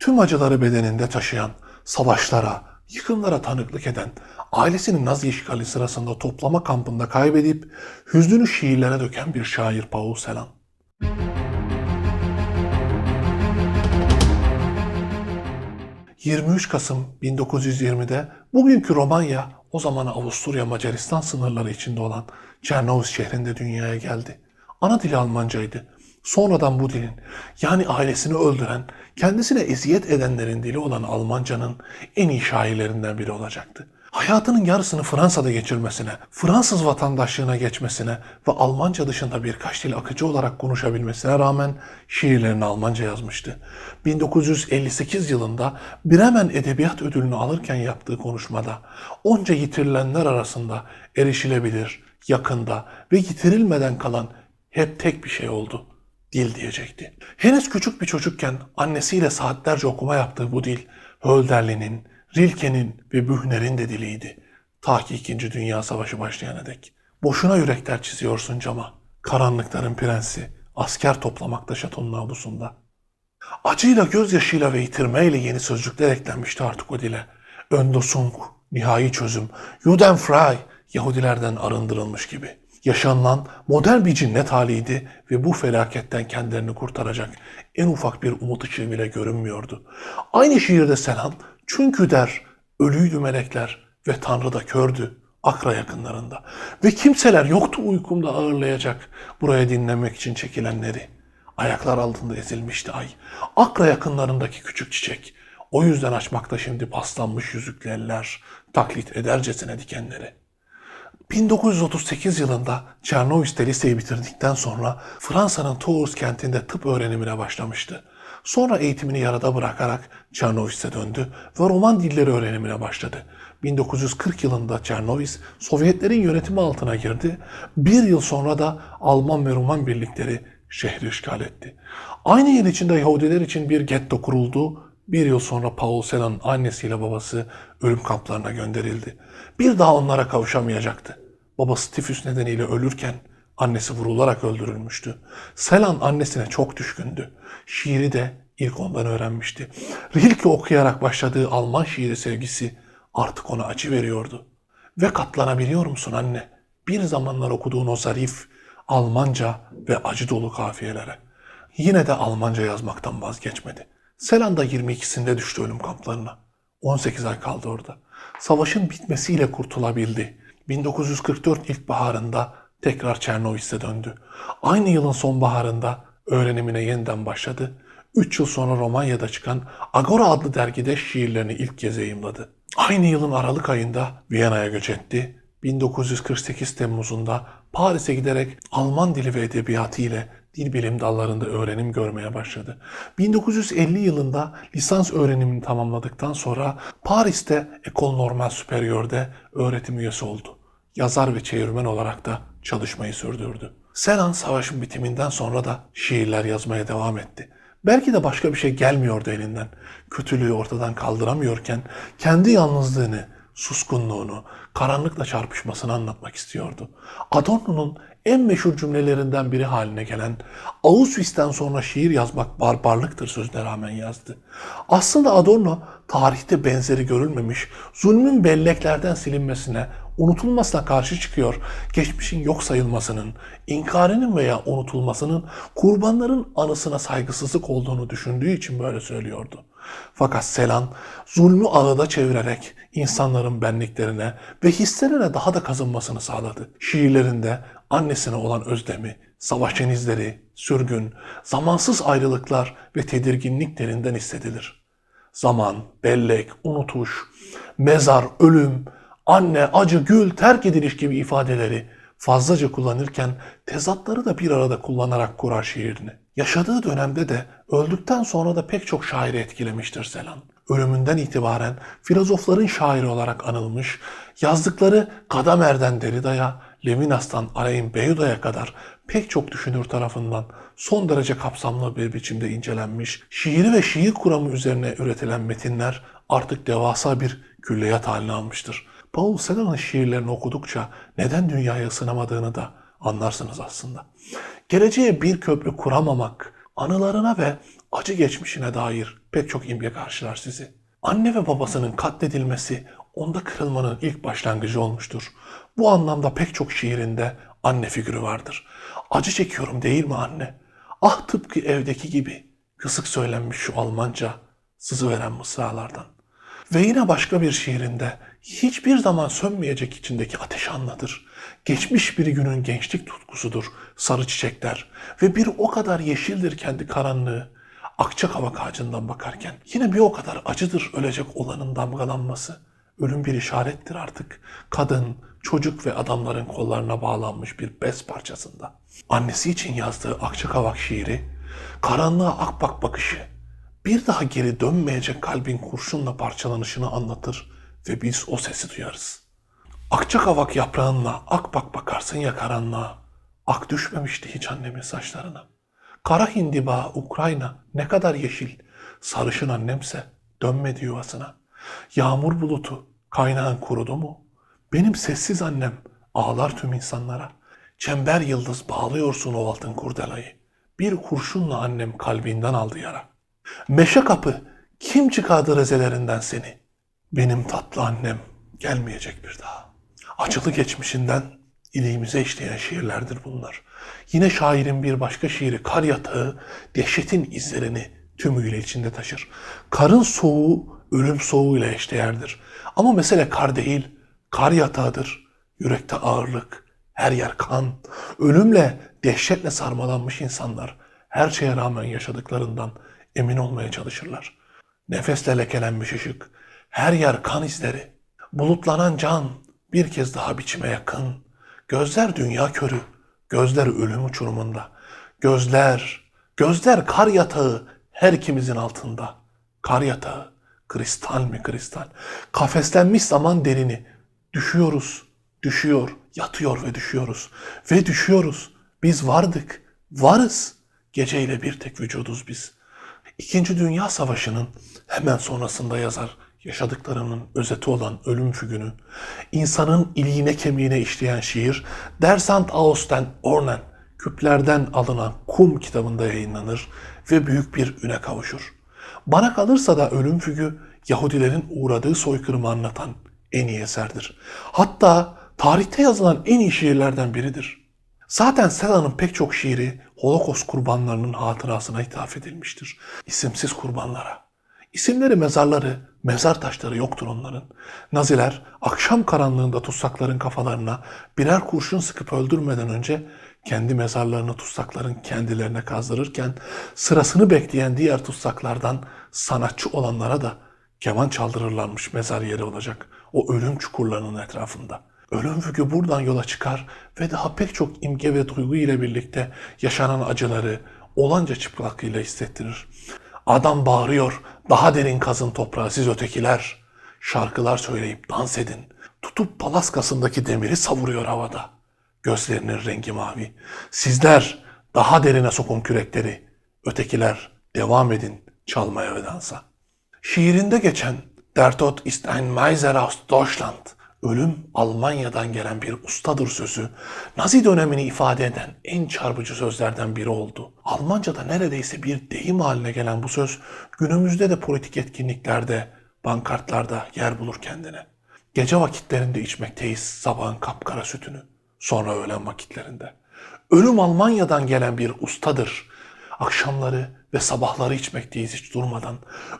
Tüm acıları bedeninde taşıyan, savaşlara, yıkımlara tanıklık eden, ailesini Nazi işgali sırasında toplama kampında kaybedip hüznünü şiirlere döken bir şair Paul Celan. ...23 Kasım 1920'de bugünkü Romanya o zaman Avusturya Macaristan sınırları içinde olan Çernoviz şehrinde dünyaya geldi. Ana dili Almancaydı. Sonradan bu dilin yani ailesini öldüren, kendisine eziyet edenlerin dili olan Almancanın en iyi şairlerinden biri olacaktı. Hayatının yarısını Fransa'da geçirmesine, Fransız vatandaşlığına geçmesine ve Almanca dışında birkaç dil akıcı olarak konuşabilmesine rağmen şiirlerini Almanca yazmıştı. 1958 yılında Bremen Edebiyat Ödülünü alırken yaptığı konuşmada onca yitirilenler arasında erişilebilir, yakında ve yitirilmeden kalan hep tek bir şey oldu. Dil diyecekti. Henüz küçük bir çocukken annesiyle saatlerce okuma yaptığı bu dil Hölderlin'in, Rilke'nin ve Bühner'in de diliydi. Ta ki 2. Dünya Savaşı başlayana dek. Boşuna yürekler çiziyorsun cama. Karanlıkların prensi, asker toplamakta şatonun avlusunda. Acıyla, gözyaşıyla ve yitirmeyle yeni sözcükler eklenmişti artık o dile. Öndosung, nihai çözüm, Judenfrei, Yahudilerden arındırılmış gibi. Yaşanılan modern bir cinnet haliydi ve bu felaketten kendilerini kurtaracak en ufak bir umut ışığı bile görünmüyordu. Aynı şiirde Selam, çünkü der, ölüydü melekler ve Tanrı da kördü Akra yakınlarında. Ve kimseler yoktu uykumda ağırlayacak buraya dinlemek için çekilenleri. Ayaklar altında ezilmişti ay. Akra yakınlarındaki küçük çiçek. O yüzden açmakta şimdi paslanmış yüzüklü eller, taklit edercesine dikenleri. 1938 yılında Çernovis'te liseyi bitirdikten sonra Fransa'nın Tours kentinde tıp öğrenimine başlamıştı. Sonra eğitimini yarıda bırakarak Çernovis'e döndü ve roman dilleri öğrenimine başladı. 1940 yılında Çernovis Sovyetlerin yönetimi altına girdi. Bir yıl sonra da Alman ve Ruman birlikleri şehri işgal etti. Aynı yıl içinde Yahudiler için bir getto kuruldu. Bir yıl sonra Paul Celan'ın annesiyle babası ölüm kamplarına gönderildi. Bir daha onlara kavuşamayacaktı. Babası tifüs nedeniyle ölürken annesi vurularak öldürülmüştü. Selan annesine çok düşkündü. Şiiri de ilk ondan öğrenmişti. Rilke okuyarak başladığı Alman şiiri sevgisi artık ona acı veriyordu. Ve katlanabiliyor musun anne? Bir zamanlar okuduğun o zarif, Almanca ve acı dolu kafiyelere. Yine de Almanca yazmaktan vazgeçmedi. Selan da 22'sinde düştü ölüm kamplarına. 18 ay kaldı orada. Savaşın bitmesiyle kurtulabildi. 1944 ilkbaharında tekrar Çernovis'e döndü. Aynı yılın sonbaharında öğrenimine yeniden başladı. 3 yıl sonra Romanya'da çıkan Agora adlı dergide şiirlerini ilk kez yayımladı. Aynı yılın Aralık ayında Viyana'ya göç etti. 1948 Temmuz'unda Paris'e giderek Alman dili ve edebiyatı ile dil bilim dallarında öğrenim görmeye başladı. 1950 yılında lisans öğrenimini tamamladıktan sonra Paris'te École Normale Supérieur'de öğretim üyesi oldu. Yazar ve çevirmen olarak da çalışmayı sürdürdü. Senan savaşın bitiminden sonra da şiirler yazmaya devam etti. Belki de başka bir şey gelmiyordu elinden. Kötülüğü ortadan kaldıramıyorken kendi yalnızlığını, suskunluğunu, karanlıkla çarpışmasını anlatmak istiyordu. Adorno'nun en meşhur cümlelerinden biri haline gelen Auschwitz'ten sonra şiir yazmak barbarlıktır sözüne rağmen yazdı. Aslında Adorno tarihte benzeri görülmemiş zulmün belleklerden silinmesine, unutulmasına karşı çıkıyor. Geçmişin yok sayılmasının, inkarının veya unutulmasının kurbanların anısına saygısızlık olduğunu düşündüğü için böyle söylüyordu. Fakat Selan zulmü ağıda çevirerek insanların benliklerine ve hislerine daha da kazınmasını sağladı. Şiirlerinde annesine olan özlemi, savaşın izleri, sürgün, zamansız ayrılıklar ve tedirginlik derinden hissedilir. Zaman, bellek, unutuş, mezar, ölüm, anne, acı, gül, terk ediliş gibi ifadeleri fazlaca kullanırken tezatları da bir arada kullanarak kurar şiirini. Yaşadığı dönemde de öldükten sonra da pek çok şairi etkilemiştir Selan. Ölümünden itibaren filozofların şairi olarak anılmış, yazdıkları Gadamer'den Derrida'ya, Levinas'tan Alain Beyuda'ya kadar pek çok düşünür tarafından son derece kapsamlı bir biçimde incelenmiş, şiiri ve şiir kuramı üzerine üretilen metinler artık devasa bir külliyat haline almıştır. Paul Celan'ın şiirlerini okudukça neden dünyaya ısınamadığını da anlarsınız aslında. Geleceğe bir köprü kuramamak, anılarına ve acı geçmişine dair pek çok imge karşılar sizi. Anne ve babasının katledilmesi onda kırılmanın ilk başlangıcı olmuştur. Bu anlamda pek çok şiirinde anne figürü vardır. Acı çekiyorum değil mi anne? Ah tıpkı evdeki gibi kısık söylenmiş şu Almanca sızı veren mısralardan. Ve yine başka bir şiirinde hiçbir zaman sönmeyecek içindeki ateş anlatır. Geçmiş bir günün gençlik tutkusudur sarı çiçekler ve bir o kadar yeşildir kendi karanlığı. Akçakavak ağacından bakarken yine bir o kadar acıdır ölecek olanın damgalanması. Ölüm bir işarettir artık. Kadın, çocuk ve adamların kollarına bağlanmış bir bez parçasında. Annesi için yazdığı Akçakavak şiiri, karanlığa akbak bakışı, bir daha geri dönmeyecek kalbin kurşunla parçalanışını anlatır ve biz o sesi duyarız. Akçakavak yaprağınla akbak bakarsın ya karanlığa. Ak düşmemişti hiç annemin saçlarına. Kara hindiba Ukrayna ne kadar yeşil. Sarışın annemse dönmedi yuvasına. Yağmur bulutu kaynağın kurudu mu? Benim sessiz annem ağlar tüm insanlara. Çember yıldız bağlıyorsun o altın kurdelayı. Bir kurşunla annem kalbinden aldı yara. Meşe kapı kim çıkardı rezelerinden seni? Benim tatlı annem gelmeyecek bir daha. Acılı geçmişinden iliğimize işleyen şiirlerdir bunlar. Yine şairin bir başka şiiri Kar Yatağı dehşetin izlerini tümüyle içinde taşır. Karın soğuğu ölüm soğuğuyla eşdeğerdir. Ama mesele kar değil, kar yatağıdır. Yürekte ağırlık, her yer kan. Ölümle, dehşetle sarmalanmış insanlar her şeye rağmen yaşadıklarından emin olmaya çalışırlar. Nefesle lekelenmiş ışık, her yer kan izleri. Bulutlanan can bir kez daha biçime yakın. Gözler dünya körü, gözler ölüm uçurumunda. Gözler, gözler kar yatağı her ikimizin altında. Kar yatağı, kristal mi kristal. Kafeslenmiş zaman derini. Düşüyoruz, düşüyor, yatıyor ve düşüyoruz. Ve düşüyoruz. Biz vardık, varız. Geceyle bir tek vücuduz biz. İkinci Dünya Savaşı'nın hemen sonrasında yazar yaşadıklarının özeti olan ölüm fügünü, insanın iliğine kemiğine işleyen şiir, Der Sand aus den Ornen, küplerden alınan kum kitabında yayınlanır ve büyük bir üne kavuşur. Bana kalırsa da ölüm fügü Yahudilerin uğradığı soykırımı anlatan en iyi eserdir. Hatta tarihte yazılan en iyi şiirlerden biridir. Zaten Sela'nın pek çok şiiri Holocaust kurbanlarının hatırasına ithaf edilmiştir. İsimsiz kurbanlara. İsimleri mezarları, mezar taşları yoktur onların. Naziler akşam karanlığında tutsakların kafalarına birer kurşun sıkıp öldürmeden önce kendi mezarlarını tutsakların kendilerine kazdırırken sırasını bekleyen diğer tutsaklardan sanatçı olanlara da keman çaldırırlarmış mezar yeri olacak o ölüm çukurlarının etrafında. Ölüm fügü buradan yola çıkar ve daha pek çok imge ve duygu ile birlikte yaşanan acıları olanca çıplaklığıyla hissettirir. Adam bağırıyor, daha derin kazın toprağı siz ötekiler. Şarkılar söyleyip dans edin. Tutup palaskasındaki demiri savuruyor havada. Gözlerinin rengi mavi. Sizler daha derine sokun kürekleri. Ötekiler devam edin çalmaya ve dansa. Şiirinde geçen Der Tod ist ein Meiser aus Deutschland. Ölüm Almanya'dan gelen bir ustadır sözü Nazi dönemini ifade eden en çarpıcı sözlerden biri oldu. Almanca'da neredeyse bir deyim haline gelen bu söz günümüzde de politik etkinliklerde, bankartlarda yer bulur kendine. Gece vakitlerinde içmekteyiz sabahın kapkara sütünü, sonra öğlen vakitlerinde. Ölüm Almanya'dan gelen bir ustadır. Akşamları ve sabahları içmekteyiz hiç durmadan.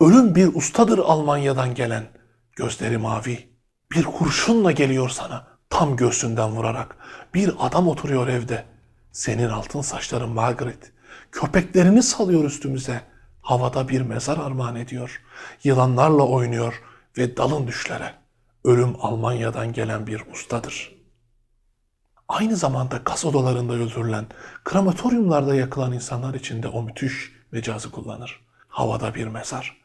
Ölüm bir ustadır Almanya'dan gelen. Gözleri mavi, bir kurşunla geliyor sana tam göğsünden vurarak. Bir adam oturuyor evde. Senin altın saçların Margaret. Köpeklerini salıyor üstümüze. Havada bir mezar armağan ediyor. Yılanlarla oynuyor ve dalın düşlere. Ölüm Almanya'dan gelen bir ustadır. Aynı zamanda gaz odalarında öldürülen, krematoryumlarda yakılan insanlar için de o müthiş mecazı kullanır. Havada bir mezar.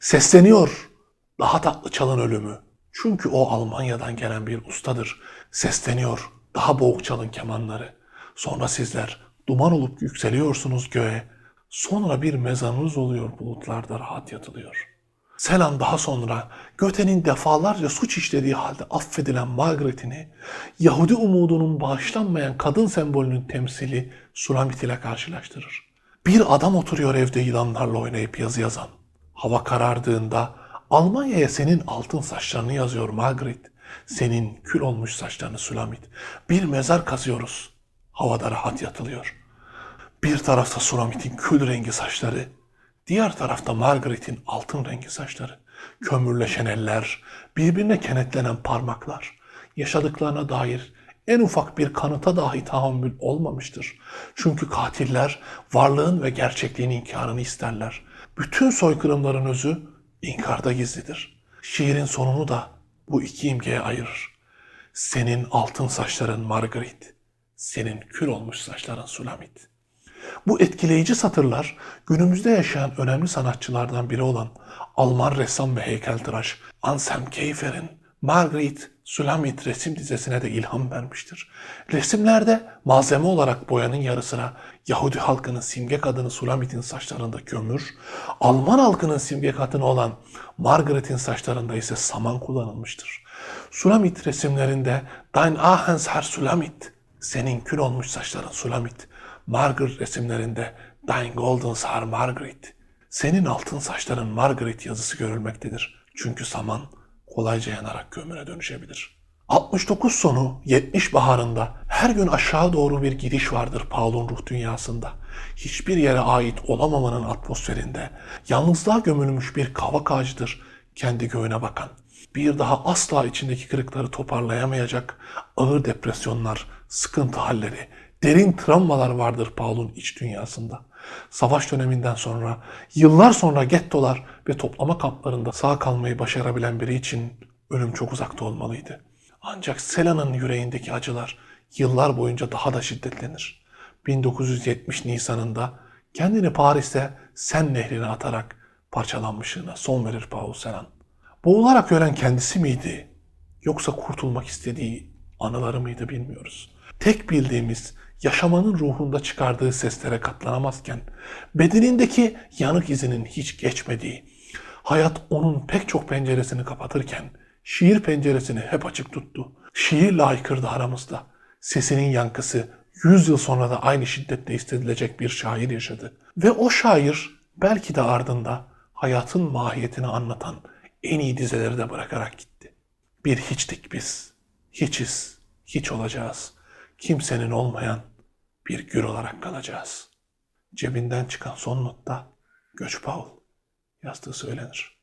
Sesleniyor. Daha tatlı çalın ölümü. Çünkü o Almanya'dan gelen bir ustadır. Sesleniyor. Daha boğuk çalın kemanları. Sonra sizler duman olup yükseliyorsunuz göğe. Sonra bir mezarınız oluyor bulutlarda rahat yatılıyor. Selan daha sonra Göte'nin defalarca suç işlediği halde affedilen Margaret'ini Yahudi umudunun bağışlanmayan kadın sembolünün temsili Sulamit ile karşılaştırır. Bir adam oturuyor evde yılanlarla oynayıp yazı yazan. Hava karardığında Almanya'ya senin altın saçlarını yazıyor Margaret. Senin kül olmuş saçlarını Sulamit. Bir mezar kazıyoruz. Havada rahat yatılıyor. Bir tarafta Sulamit'in kül rengi saçları, diğer tarafta Margaret'in altın rengi saçları. Kömürleşen eller, birbirine kenetlenen parmaklar. Yaşadıklarına dair en ufak bir kanıta dahi tahammül olmamıştır. Çünkü katiller varlığın ve gerçekliğin inkarını isterler. Bütün soykırımların özü inkarda gizlidir. Şiirin sonunu da bu iki imgeye ayırır. Senin altın saçların Margaret, senin kül olmuş saçların Sulamit. Bu etkileyici satırlar günümüzde yaşayan önemli sanatçılardan biri olan Alman ressam ve heykeltıraş Anselm Kiefer'in Margaret Sulamit resim dizesine de ilham vermiştir. Resimlerde malzeme olarak boyanın yarısına Yahudi halkının simge kadını Sulamit'in saçlarında kömür, Alman halkının simge kadını olan Margaret'in saçlarında ise saman kullanılmıştır. Sulamit resimlerinde Dein Ahens Herr Sulamit, senin kül olmuş saçların Sulamit, Margaret resimlerinde Dein Golden Haar Margaret, senin altın saçların Margaret yazısı görülmektedir. Çünkü saman kolayca yanarak kömüre dönüşebilir. 69 sonu 70 baharında her gün aşağı doğru bir gidiş vardır Paul'un ruh dünyasında. Hiçbir yere ait olamamanın atmosferinde yalnızlığa gömülmüş bir kavak ağacıdır kendi göğüne bakan. Bir daha asla içindeki kırıkları toparlayamayacak ağır depresyonlar, sıkıntı halleri, derin travmalar vardır Paul'un iç dünyasında. Savaş döneminden sonra, yıllar sonra gettolar ve toplama kamplarında sağ kalmayı başarabilen biri için ölüm çok uzakta olmalıydı. Ancak Sela'nın yüreğindeki acılar yıllar boyunca daha da şiddetlenir. 1970 Nisan'ında kendini Paris'te Sen nehrine atarak parçalanmışlığına son verir Paul Celan. Boğularak ölen kendisi miydi? Yoksa kurtulmak istediği anıları mıydı bilmiyoruz. Tek bildiğimiz yaşamanın ruhunda çıkardığı seslere katlanamazken, bedenindeki yanık izinin hiç geçmediği, hayat onun pek çok penceresini kapatırken, şiir penceresini hep açık tuttu. Şiirle haykırdı aramızda. Sesinin yankısı yüz yıl sonra da aynı şiddetle hissedilecek bir şair yaşadı. Ve o şair belki de ardında hayatın mahiyetini anlatan en iyi dizeleri de bırakarak gitti. Bir hiçtik biz. Hiçiz. Hiç olacağız. Kimsenin olmayan bir gül olarak kalacağız. Cebinden çıkan son notta Göç Paul yazdığı söylenir.